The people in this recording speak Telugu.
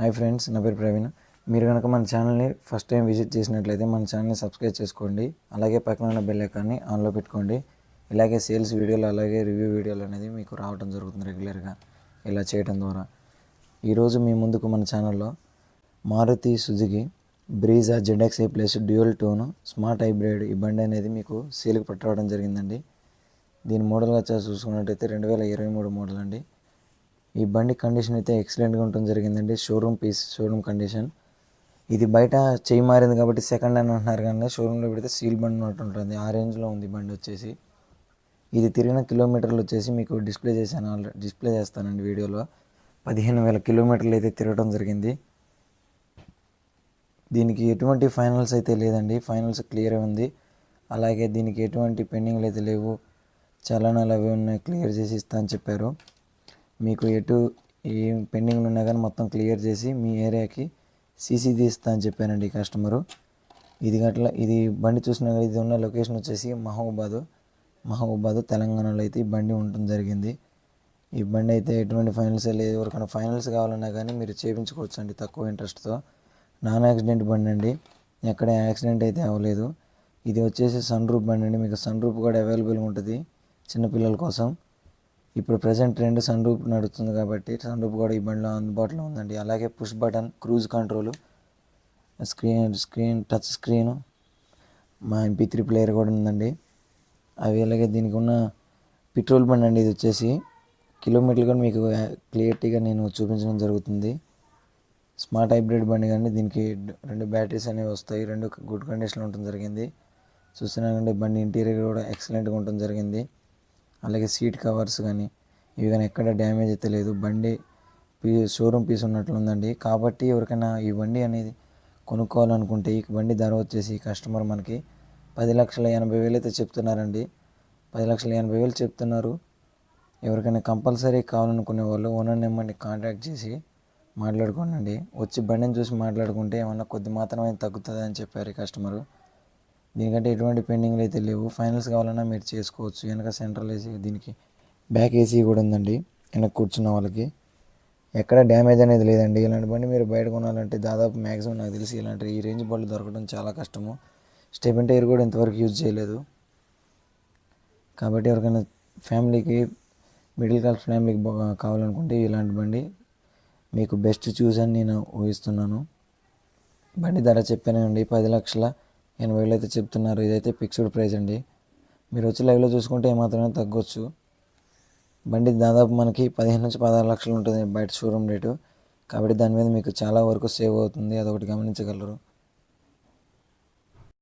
హాయ్ ఫ్రెండ్స్ నా పేరు ప్రవీణ్. మీరు కనుక మన ఛానల్ని ఫస్ట్ టైం విజిట్ చేసినట్లయితే మన ఛానల్ని సబ్స్క్రైబ్ చేసుకోండి. అలాగే పక్కన ఉన్న బెల్ ఐకాన్ని ఆన్లో పెట్టుకోండి. ఇలాగే సేల్స్ వీడియోలు అలాగే రివ్యూ వీడియోలు అనేది మీకు రావడం జరుగుతుంది రెగ్యులర్గా ఇలా చేయడం ద్వారా. ఈరోజు మీ ముందుకు మన ఛానల్లో Maruti Suzuki Brezza ZX A plus dual tone smart hybrid ఈ బండి అనేది మీకు సేల్కి పట్టడం జరిగిందండి. దీని మోడల్గా వచ్చేసి చూసుకున్నట్టయితే రెండు వేల ఇరవై మూడు మోడల్ అండి. ఈ బండి కండిషన్ అయితే ఎక్సలెంట్గా ఉండటం జరిగిందండి. షోరూమ్ పీస్ షోరూమ్ కండిషన్ ఇది బయట చేయి మారింది కాబట్టి సెకండ్ హ్యాండ్ అంటున్నారు కానీ షోరూంలో పెడితే సీల్ బండి ఉన్నట్టు ఉంటుంది. ఆ రేంజ్లో ఉంది బండి వచ్చేసి. ఇది తిరిగిన కిలోమీటర్లు వచ్చేసి మీకు డిస్ప్లే చేశాను ఆల్రెడీ డిస్ప్లే చేస్తానండి వీడియోలో. పదిహేను వేల కిలోమీటర్లు అయితే తిరగడం జరిగింది. దీనికి ఎటువంటి ఫైనల్స్ అయితే లేదండి. ఫైనల్స్ క్లియర్ ఉంది. అలాగే దీనికి ఎటువంటి పెండింగ్లు అయితే లేవు. చలనాలు అవి ఉన్నాయి క్లియర్ చేసి ఇస్తా అని చెప్పారు. మీకు ఎటు ఏం పెండింగ్లు ఉన్నా కానీ మొత్తం క్లియర్ చేసి మీ ఏరియాకి సీసీ తీస్తా అని చెప్పానండి కస్టమరు. ఇది గట్ల ఇది బండి చూసినా కానీ ఇది ఉన్న లొకేషన్ వచ్చేసి మహబూబాదు. మహబూబాదు తెలంగాణలో అయితే ఈ బండి ఉండటం జరిగింది. ఈ బండి అయితే ఎటువంటి ఫైనల్స్ లేదు. ఎవరికైనా ఫైనల్స్ కావాలన్నా కానీ మీరు చేయించుకోవచ్చు అండి తక్కువ ఇంట్రెస్ట్తో. నాన్ యాక్సిడెంట్ బండి అండి. ఎక్కడ యాక్సిడెంట్ అయితే అవ్వలేదు. ఇది వచ్చేసి సన్ రూప్ బండి అండి. మీకు సన్ రూప్ కూడా అవైలబుల్గా ఉంటుంది చిన్నపిల్లల కోసం. ఇప్పుడు ప్రజెంట్ రెండు సన్ రూప్ నడుస్తుంది కాబట్టి సన్ రూప్ కూడా ఈ బండిలో అందుబాటులో ఉందండి. అలాగే push button cruise control screen screen touch screen మా ఎంపీ త్రీ ప్లేయర్ కూడా ఉందండి. అవి అలాగే దీనికి ఉన్న పెట్రోల్ బండి అండి ఇది వచ్చేసి. కిలోమీటర్లు కూడా మీకు క్లియర్టీగా నేను చూపించడం జరుగుతుంది. స్మార్ట్ హైబ్రిడ్ బండి కానీ దీనికి రెండు బ్యాటరీస్ అనేవి వస్తాయి. రెండు గుడ్ కండిషన్లో ఉండటం జరిగింది. చూస్తున్నారంటే బండి ఇంటీరియర్ కూడా ఎక్సలెంట్గా ఉండటం జరిగింది. అలాగే సీట్ కవర్స్ కానీ ఇవి కానీ ఎక్కడ డ్యామేజ్ అయితే లేదు. బండి పీ షోరూమ్ పీస్ ఉన్నట్లు ఉందండి కాబట్టి ఎవరికైనా ఈ బండి అనేది కొనుక్కోవాలనుకుంటే ఈ బండి ధర వచ్చేసి కస్టమర్ మనకి పది లక్షల ఎనభై వేలు అయితే చెప్తున్నారండి. పది లక్షల ఎనభై వేలు చెప్తున్నారు. ఎవరికైనా కంపల్సరీ కావాలనుకునే వాళ్ళు ఓనర్ నెంబర్ని కాంటాక్ట్ చేసి మాట్లాడుకోనండి. వచ్చి బండిని చూసి మాట్లాడుకుంటే ఏమన్నా కొద్ది మాత్రమే తగ్గుతుంది అని చెప్పారు ఈ కస్టమరు. దీనికంటే ఎటువంటి పెండింగ్లు అయితే లేవు. ఫైనల్స్ కావాలన్నా మీరు చేసుకోవచ్చు. వెనక సెంట్రల్ ఏసీ దీనికి బ్యాక్ ఏసీ కూడా ఉందండి. వెనక కూర్చున్న వాళ్ళకి. ఎక్కడ డ్యామేజ్ అనేది లేదండి. ఇలాంటి బండి మీరు బయట కొనాలంటే దాదాపు మ్యాక్సిమం నాకు తెలిసి ఇలాంటి ఈ రేంజ్ బళ్ళు దొరకడం చాలా కష్టము. స్టెబెన్ టైర్ కూడా ఇంతవరకు యూజ్ చేయలేదు. కాబట్టి ఎవరికైనా ఫ్యామిలీకి మిడిల్ క్లాస్ ఫ్యామిలీకి కావాలనుకుంటే ఇలాంటి బండి మీకు బెస్ట్ చూస్ అని నేను ఊహిస్తున్నాను. బండి ధర చెప్పానండి. పది లక్షల ఎనభై వేలు అయితే చెప్తున్నారు. ఇదైతే ఫిక్స్డ్ ప్రైస్ అండి. మీరు వచ్చి లైవ్లో చూసుకుంటే ఏమాత్రమే తగ్గొచ్చు. బండి దాదాపు మనకి పదిహేను నుంచి పదహారు లక్షలు ఉంటుంది బయట షోరూమ్ రేటు. కాబట్టి దాని మీద మీకు చాలా వరకు సేవ్ అవుతుంది. అదొకటి గమనించగలరు.